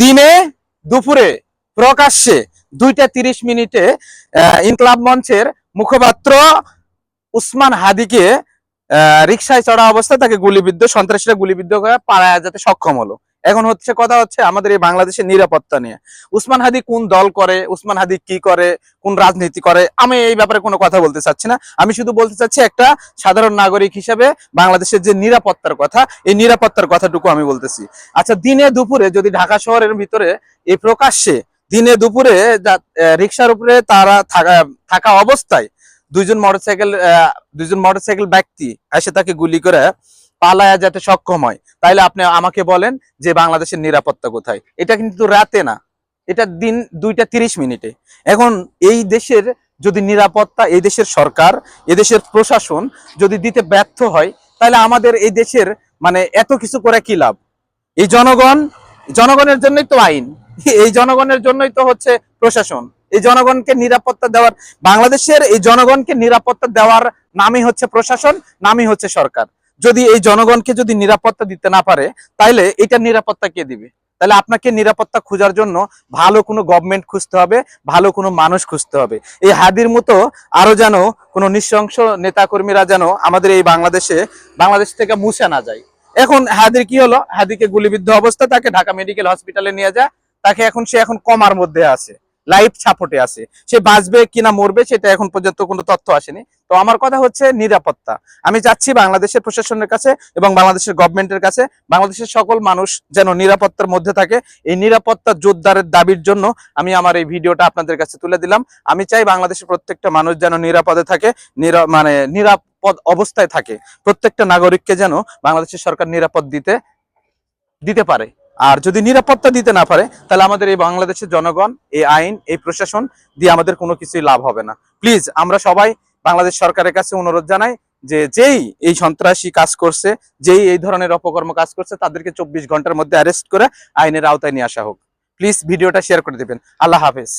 দিনে দুপুরে, প্রকাশ্যে দুইটা তিরিশ মিনিটে ইনকলাব মঞ্চের মুখপাত্র উসমান হাদিকে রিক্সায় চড়া অবস্থায় তাকে গুলিবিদ্ধ, সন্ত্রাসীরা গুলিবিদ্ধ করে পাড়ায় যেতে সক্ষম হলো। এখন হচ্ছে কথা হচ্ছে আমাদের এই বাংলাদেশের নিরাপত্তা নিয়ে। উসমান হাদি কোন দল করে, উসমান হাদি কি করে, কোন রাজনীতি করে, আমি এই ব্যাপারে কোনো কথা বলতে চাচ্ছি না। আমি শুধু বলতে চাচ্ছি একটা সাধারণ নাগরিক হিসেবে বাংলাদেশের যে নিরাপত্তার কথা, এই নিরাপত্তার কথাটুকু আমি বলতেছি। আচ্ছা দিনে দুপুরে যদি ঢাকা শহরের ভিতরে এই প্রকাশ্যে দিনে দুপুরে রিক্সার উপরে তারা থাকা অবস্থায় দুইজন মোটরসাইকেল দুইজন মোটরসাইকেল ব্যক্তি এসে তাকে গুলি করে পালায়া যাতে সক্ষম হয়। তাইলে আপনি আমাকে বলেন যে বাংলাদেশের নিরাপত্তা কোথায়। এটা কিন্তু রাতে না। এটা দিন দুইটা তিরিশ মিনিটে। এখন এই দেশের যদি নিরাপত্তা, এই দেশের সরকার এদেশের প্রশাসন যদি দিতে ব্যর্থ হয় তাহলে আমাদের এই দেশের মানে এত কিছু করে কি লাভ? এই জনগণ, জনগণের জন্যই তো আইন। এই জনগণের জন্যই তো হচ্ছে প্রশাসন। এই জনগণকে নিরাপত্তা দেওয়ার, বাংলাদেশের এই জনগণকে নিরাপত্তা দেওয়ার নামই হচ্ছে প্রশাসন, নামই হচ্ছে সরকার। যদি এই জনগণকে যদি নিরাপত্তা দিতে না পারে, তাইলে এটা নিরাপত্তা কে দিবে? তাহলে আপনাকে নিরাপত্তা খোঁজার জন্য ভালো কোনো গভর্নমেন্ট খুঁজতে হবে, ভালো কোনো মানুষ খুঁজতে হবে। এই হাদির মতো আরও যেন কোনো নৃশংস নেতাকর্মীরা যেন আমাদের এই বাংলাদেশে, বাংলাদেশ থেকে মুছে না যায়। এখন হাদির কি হলো? হাদিকে গুলিবিদ্ধ অবস্থা, তাকে ঢাকা মেডিকেল হসপিটালে নিয়ে যায়, তাকে এখন সে এখন কমার মধ্যে আছে। লাইফ সাপোর্টে আছে। সে বাঁচবে কিনা মরবে সেটা এখন পর্যন্ত কোনো তথ্য আসেনি। তো আমার কথা হচ্ছে নিরাপত্তা। আমি চাচ্ছি বাংলাদেশের প্রশাসনের কাছে এবং বাংলাদেশের গভর্নমেন্টের কাছে। বাংলাদেশের সকল মানুষ যেন নিরাপত্তার মধ্যে থাকে। এই নিরাপত্তা জোরদারের দাবির জন্য আমি আমার এই ভিডিওটা আপনাদের কাছে তুলে দিলাম। আমি চাই বাংলাদেশের প্রত্যেকটা মানুষ যেন নিরাপদে থাকে মানে নিরাপদ অবস্থায় থাকে। প্রত্যেকটা নাগরিককে যেন বাংলাদেশের সরকার নিরাপদ দিতে দিতে পারে। আর যদি নিরাপত্তা দিতে না পারে, তাহলে আমাদের এই বাংলাদেশের জনগণ, এই আইন, এই প্রশাসন দিয়ে আমাদের কোনো কিছুই লাভ হবে না। প্লিজ আমরা সবাই বাংলাদেশ সরকারের কাছে অনুরোধ জানাই যে যেই এই সন্ত্রাসী কাজ করছে, যেই এই ধরনের অপকর্ম কাজ করছে, তাদেরকে চব্বিশ ঘণ্টার মধ্যে অ্যারেস্ট করে আইনের আওতায় নিয়ে আসা হোক। প্লিজ ভিডিওটা শেয়ার করে দেবেন। আল্লাহ হাফেজ।